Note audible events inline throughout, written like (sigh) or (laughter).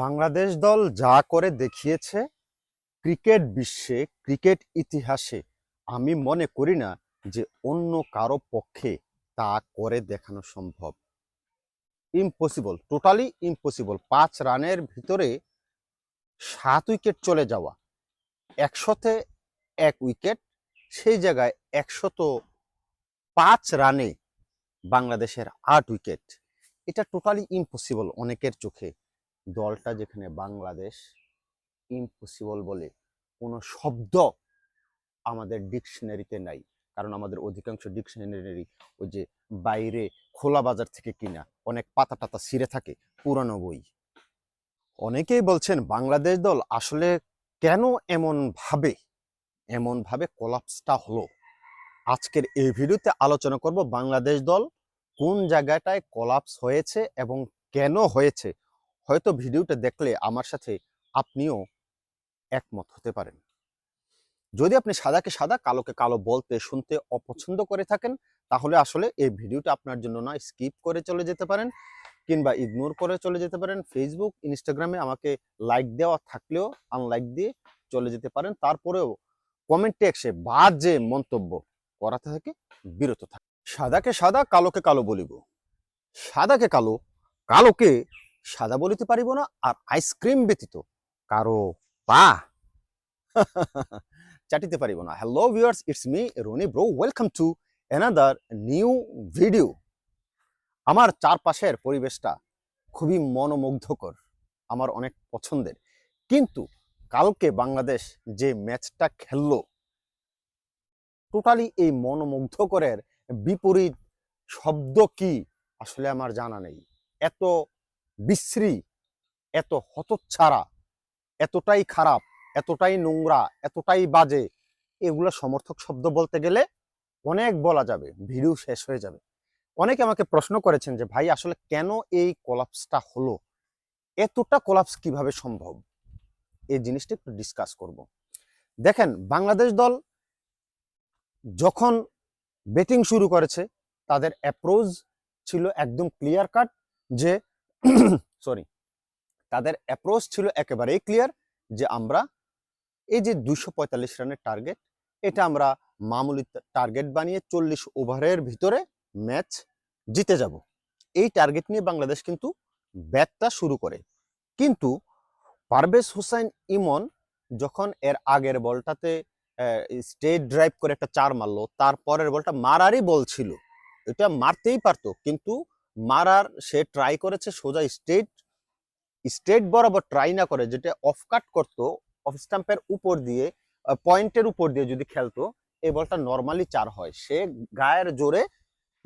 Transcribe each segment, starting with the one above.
বাংলাদেশ দল যা করে দেখিয়েছে, ক্রিকেট বিশ্বে, ক্রিকেট ইতিহাসে, আমি মনে করি না যে অন্য কারও পক্ষে তা করে দেখানো সম্ভব। ইম্পসিবল টোটালি ইম্পসিবল পাঁচ রানের ভিতরে সাত উইকেট চলে যাওয়া, একশোতে এক উইকেট, সেই জায়গায় একশত পাঁচ রানে বাংলাদেশের আট উইকেট। এটা টোটালি ইম্পসিবল অনেকের চোখে। দলটা যেখানে বাংলাদেশ ইম্পসিবল বলে কোনো শব্দ আমাদের ডিকশনারিতে নাই। কারণ আমাদের অধিকাংশ ডিকশনারি ওই যে বাইরে খোলা বাজার থেকে কিনা, অনেক পাতা টাতা ছিঁড়ে থাকে, পুরানো বই। অনেকেই বলছেন বাংলাদেশ দল আসলে কেন এমন ভাবে এমন ভাবে কোলাপসটা হলো? আজকের এই ভিডিওতে আলোচনা করব বাংলাদেশ দল কোন জায়গাটায় কোলাপস হয়েছে এবং কেন হয়েছে হয়তো ভিডিওটা দেখলে আমার সাথে আপনিও একমত হতে পারেন। যদি আপনি সাদাকে সাদা, কালোকে কালো বলতে, শুনতে অপছন্দ করে থাকেন, তাহলে আসলে এই ভিডিওটা আপনার জন্য না স্কিপ করে চলে যেতে পারেন কিংবা ইগনোর করে চলে যেতে পারেন। ফেসবুক ইনস্টাগ্রামে আমাকে লাইক দেওয়া থাকলেও আনলাইক দিয়ে চলে যেতে পারেন। তারপরেও কমেন্টে এসে বাজে মন্তব্য করাতে থেকে বিরত থাকে। সাদাকে সাদা, কালোকে কালো বলিব। সাদাকে কালো, কালোকে সাদা বলিতে পারিব না আর আইসক্রিম ব্যতীত কারও পা (laughs) চাটিতে পারিব না। Hello viewers it's me Rony bro welcome to another new video আমার চারপাশের পরিবেশটা খুবই মনোমুগ্ধকর, আমার অনেক পছন্দের। কিন্তু কালকে বাংলাদেশ যে ম্যাচটা খেলল টোটালি এই মনোমুগ্ধকরের বিপরীত শব্দ কি আসলে আমার জানা নেই। এত বিশ্রী, এত হতচ্ছাড়া, এতটাই খারাপ, এতটাই নোংরা, এতটাই বাজে, এগুলো সমর্থক শব্দ বলতে গেলে অনেক বলা যাবে, ভিডিও শেষ হয়ে যাবে। অনেকে আমাকে প্রশ্ন করেছেন যে, ভাই, আসলে কেন এই কোলাপসটা হলো? এতটা কোলাপস কীভাবে সম্ভব? এই জিনিসটা একটু ডিসকাস করব। দেখেন, বাংলাদেশ দল যখন ব্যাটিং শুরু করেছে, তাদের অ্যাপ্রোচ ছিল একদম ক্লিয়ার কাট যে (coughs) সরি তাদের অ্যাপ্রোচ ছিল একেবারেই ক্লিয়ার যে আমরা এই যে পঁয়তাল্লিশ রানের টার্গেট এটা আমরা মামুলি টার্গেট বানিয়ে চল্লিশ ওভারের ভিতরে ম্যাচ জিতে যাব। এই টার্গেট নিয়ে বাংলাদেশ কিন্তু ব্যাটটা শুরু করে। কিন্তু পারভেজ হোসেন ইমন যখন এর আগের বলটাতে স্টেট ড্রাইভ করে একটা চার মারলো, তারপরের বলটা মারারই বল ছিল। এটা মারতেই পারতো, কিন্তু মারার, সে ট্রাই করেছে সোজা স্টেট স্টেট বরাবর ট্রাই না করে, যেটা অফ কাট করতো অফ স্টাম্পের উপর দিয়ে পয়েন্টের উপর দিয়ে যদি খেলতো, এই বলটা নর্মালি চার হয়। সে গায়ের জোরে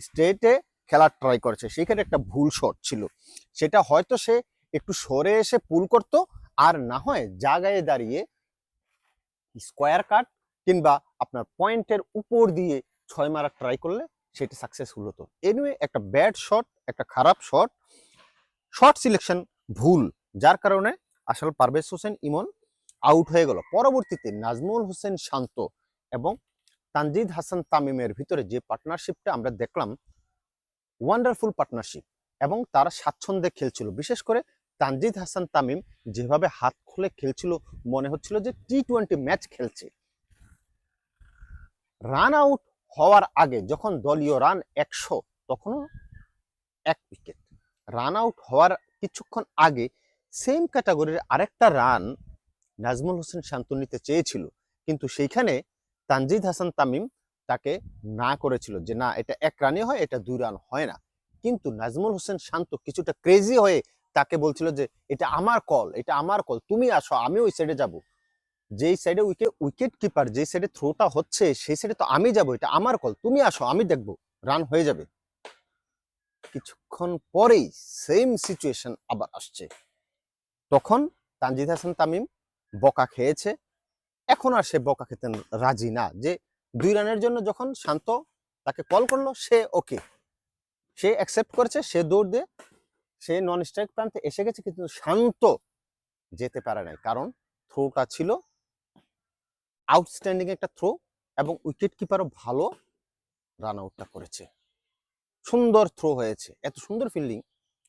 স্টেটে খেলার ট্রাই করেছে। সেখানে একটা ভুল শট ছিল। সেটা হয়তো সে একটু সরে এসে পুল করতো, আর না হয় জায়গায় দাঁড়িয়ে স্কোয়ার কাট কিংবা আপনার পয়েন্টের উপর দিয়ে ছয় মারার ট্রাই করলে সেটা সাকসেসফুল হতো। এনিওয়ে একটা ব্যাড শট একটা খারাপ শট। শর্ট সিলেকশন ভুল, যার কারণে আসলে পারভেজ হোসেন ইমন আউট হয়ে গেল। পরবর্তীতে নাজমুল হোসেন শান্ত এবং তানজিদ হাসান তামিমের ভিতরে যে পার্টনারশিপটা আমরা দেখলাম ওয়ান্ডারফুল পার্টনারশিপ এবং তারা স্বাচ্ছন্দ্যে খেলছিল। বিশেষ করে তানজিদ হাসান তামিম যেভাবে হাত খুলে খেলছিল, মনে হচ্ছিল যে টি টোয়েন্টি ম্যাচ খেলছে। রান আউট হওয়ার আগে যখন দলীয় রান একশো, তখনও এক উইকেট রান আউট হওয়ার কিছুক্ষণ আগে সেম ক্যাটাগরির আরেকটা রান নাজমুল হোসেন শান্ত নিতে চেয়েছিল। কিন্তু সেইখানে তানজিদ হাসান তামিম তাকে না করেছিল যে, না, এটা এক রানে হয়, এটা দুই রান হয় না। কিন্তু নাজমুল হোসেন শান্ত কিছুটা ক্রেজি হয়ে তাকে বলছিল যে, এটা আমার কল এটা আমার কল তুমি আসো, আমি ওই সাইডে যাব। যেই সাইডে উইকেট উইকেট কিপার যেই সাইডে থ্রোটা হচ্ছে, সেই সাইডে তো আমি যাব, এটা আমার কল তুমি আসো, আমি দেখব। রান হয়ে যাবে। কিছুক্ষণ পরেই সেম সিচুয়েশন আবার আসছে। তখন তানজিদ হাসান তামিম বকা খেয়েছে। এখন আর সে বকা খেতে রাজি না যে দুই রানের জন্য যখন শান্ত তাকে কল করল, সে ওকে সে অ্যাকসেপ্ট করেছে, সে দৌড় দিয়ে, সে নন স্ট্রাইক প্রান্তে এসে গেছে কিন্তু শান্ত যেতে পারে নাই। কারণ থ্রোটা ছিল আউটস্ট্যান্ডিং একটা থ্রো এবং উইকেট কিপারও ভালো রান আউটটা করেছে। সুন্দর থ্রো হয়েছে। এত সুন্দর ফিল্ডিং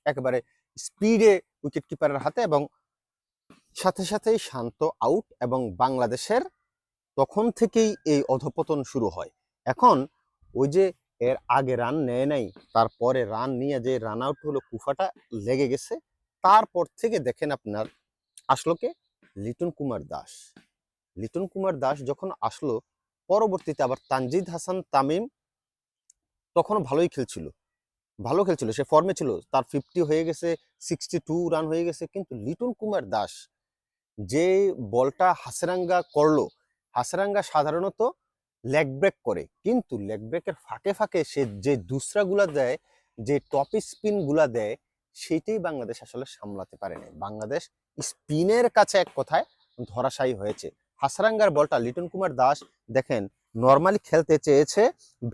একেবারে স্পিডে উইকেট কিপারের হাতে এবং সাথে সাথেই শান্ত আউট এবং বাংলাদেশের তখন থেকেই এই অধপতন শুরু হয়। এখন ওই যে এর আগে রান নেয় নাই, তারপরে রান নিয়ে যে রান আউট হলো কুফাটা লেগে গেছে, তারপর থেকে দেখেন আপনার আসলো কে? লিটন কুমার দাস। লিটন কুমার দাস যখন আসলো, পরবর্তীতে আবার তানজিদ হাসান, তামিম তখনও ভালোই খেলছিল। ভালো খেলছিল। সে ফর্মে ছিল। তার ফিফটি হয়ে গেছে সিক্সটি টু রান হয়ে গেছে। কিন্তু লিটন কুমার দাস যে বলটা হাসরাঙ্গা করল, হাসরাঙ্গা সাধারণত লেগ ব্রেক করে। কিন্তু লেগ ব্রেকের ফাঁকে ফাঁকে সে যে দুসরাগুলা দেয়, যে টপ স্পিনগুলা দেয় সেটাই বাংলাদেশ আসলে সামলাতে পারেনি বাংলাদেশ স্পিনের কাছে এক কথায় ধরাশায়ী হয়েছে। হাসরাঙ্গার বলটা লিটন কুমার দাস, দেখেন নর্মালি খেলতে চেয়েছে,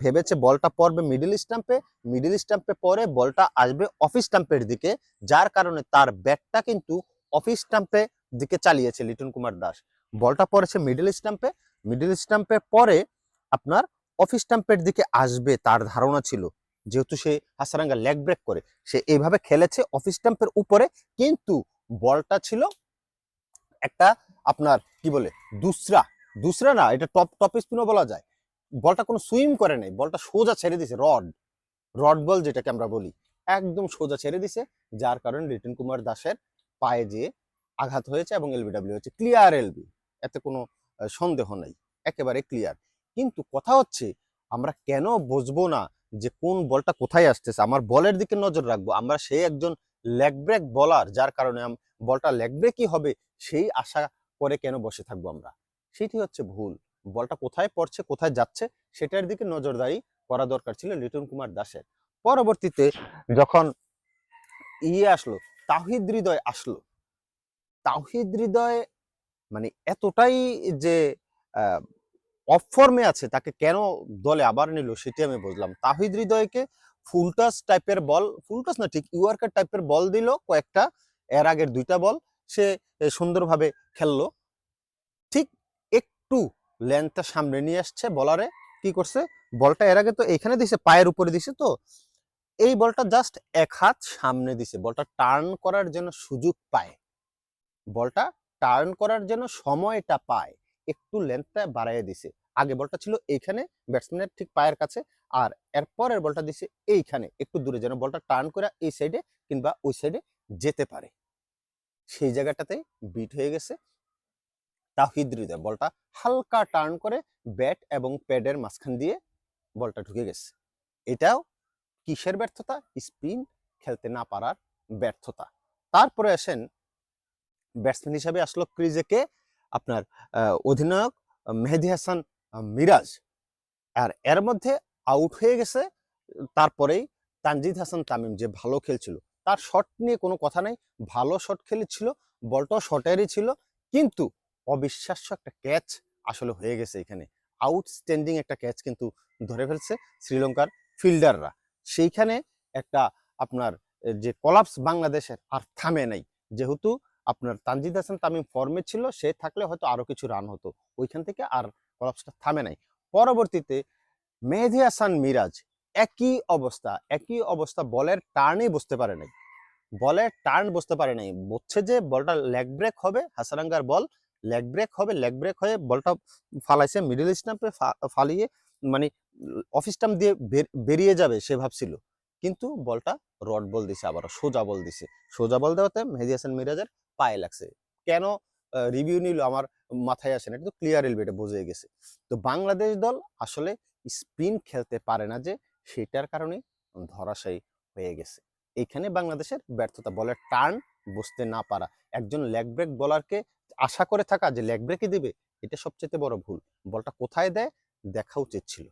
ভেবেছে বলটা পড়বে মিডল স্টাম্পে মিডিল স্টাম্পে পরে বলটা আসবে অফিস স্টাম্পের দিকে, যার কারণে তার ব্যাটটা কিন্তু অফিস স্টাম্পে দিকে চালিয়েছে লিটন কুমার দাস। বলটা পড়েছে মিডল স্টাম্পে মিডল স্টাম্পে পরে আপনার অফিস স্টাম্পের দিকে আসবে তার ধারণা ছিল, যেহেতু সে হাসারাঙ্গা লেগ ব্রেক করে, সে এইভাবে খেলেছে অফিস স্টাম্পের উপরে, কিন্তু বলটা ছিল একটা আপনার কি বলে, দুসরা দুসরা না, এটা টপ টপ স্পিনও বলা যায়। বলটা কোনো সুইম করে নাই, বলটা সোজা ছেড়ে দিছে রড রড বল যেটাকে আমরা বলি। একদম সোজা ছেড়ে দিছে যার কারণে রিটেন কুমার দাসের পায়ে যেয়ে আঘাত হয়েছে এবং এলবিডব্লিউ হয়েছে ক্লিয়ার এলবি এতে কোনো সন্দেহ নেই, একেবারে ক্লিয়ার কিন্তু কথা হচ্ছে, আমরা কেন বুঝব না যে কোন বলটা কোথায় আসতেছে? আমার বলের দিকে নজর রাখব। আমরা সে একজন লেগ ব্রেক বলার যার কারণে বলটা লেগ ব্রেকই হবে, সেই আশা করে কেন বসে থাকব আমরা? সেটি হচ্ছে ভুল। বলটা কোথায় পড়ছে, কোথায় যাচ্ছে, সেটার দিকে নজরদারি করা দরকার ছিল লিটন কুমার দাসের। পরবর্তীতে যখন ইয়ে আসলো, তাহিদ হৃদয় আসলো, তাহিদ হৃদয় মানে এতটাই যে অফ ফর্মে আছে, তাকে কেন দলে আবার নিল সেটি আমি বুঝলাম। তাহিদ হৃদয়কে ফুলটাস টাইপের বল, ফুলটাস না, ঠিক ইউয়ার্কার টাইপের বল দিল কয়েকটা, এর আগের দুইটা বল। সে সুন্দরভাবে খেললো। একটু লেন্থটা সামনে নিয়ে আসছে বলারে কি করছে? বলটা এর আগে তো এখানে দিছে, পায়ের উপরে দিছে তো। এই বলটা জাস্ট এক হাত সামনে দিছে। বলটা টার্ন করার জন্য সুযোগ পায়। বলটা টার্ন করার জন্য সময়টা পায়। একটু লেন্থটা বাড়াইয়ে দিছে। আগে বলটা ছিল এইখানে ব্যাটসম্যানের ঠিক পায়ের কাছে, আর এরপরের বলটা দিছে এইখানে। একটু দূরে যেন বলটা টার্ন করে এই সাইডে কিংবা ওই সাইডে যেতে পারে। সেই জায়গাটাতে বিট হয়ে গেছে। তাহিদ হৃদয়, বলটা হালকা টার্ন করে ব্যাট এবং প্যাডের মাঝখান দিয়ে বলটা ঢুকে গেছে। এটাও কিসের ব্যর্থতা? স্পিন খেলতে না পারার ব্যর্থতা। তারপরে আসেন ব্যাটসম্যান হিসাবে আসলো ক্রিজে কে আপনার অধিনায়ক মেহেদি হাসান মিরাজ। আর এর মধ্যে আউট হয়ে গেছে, তারপরেই তানজিদ হাসান তামিম যে ভালো খেলছিল। তার শট নিয়ে কোনো কথা নাই, ভালো শট খেলেছিল, বলটাও শটেরই ছিল, কিন্তু অবিশ্বাস্য একটা ক্যাচ আসলে হয়ে গেছে এখানে। আউটস্ট্যান্ডিং একটা ক্যাচ কিন্তু ধরে ফেলছে শ্রীলঙ্কার ফিল্ডাররা। সেইখানে একটা আপনার যে কলাপস বাংলাদেশের আর থামে নাই। যেহেতু আপনার তানজিদ হাসান তামিম ফর্মে ছিল, সে থাকলে হয়তো আরও কিছু রান হতো। ওইখান থেকে আর কলাপসটা থামে নাই। পরবর্তীতে মেহেদি হাসান মিরাজ একই অবস্থা একই অবস্থা বলের টার্নই বসতে পারে নাই। বলের টার্ন বসতে পারে নাই। বলছে যে বলটা লেগ ব্রেক হবে, হাসারাঙ্গার বল লেগ ব্রেক হবে লেগ ব্রেক হয়ে বলটা ফালাইছে মিডল স্টাম্পে ফালিয়ে মানে অফিস স্টাম্প দিয়ে বেরিয়ে যাবে সে ভাবছিল। কিন্তু বলটা রড বল দিছে আবার সোজা বল দিছে। সোজা বল দেওয়াতে মেহেদি হাসান মিরাজের পায়ে লাগছে। কেন রিভিউ নিল আমার মাথায় আসে না কিন্তু ক্লিয়ার এলবি এটা বোঝে গেছে। তো বাংলাদেশ দল আসলে স্পিন খেলতে পারে না যে সেটার কারণে ধরাশায়ী হয়ে গেছে। এখানে বাংলাদেশের ব্যর্থতা, বলের টার্ন বুঝতে না পারা। একজন লেগ ব্রেক বলারকে আশা করে থাকা যে লেগ ব্রেকই দেবে, এটা সবচেয়ে বড় ভুল। বলটা কোথায় দেয়? দেখা উচিত ছিল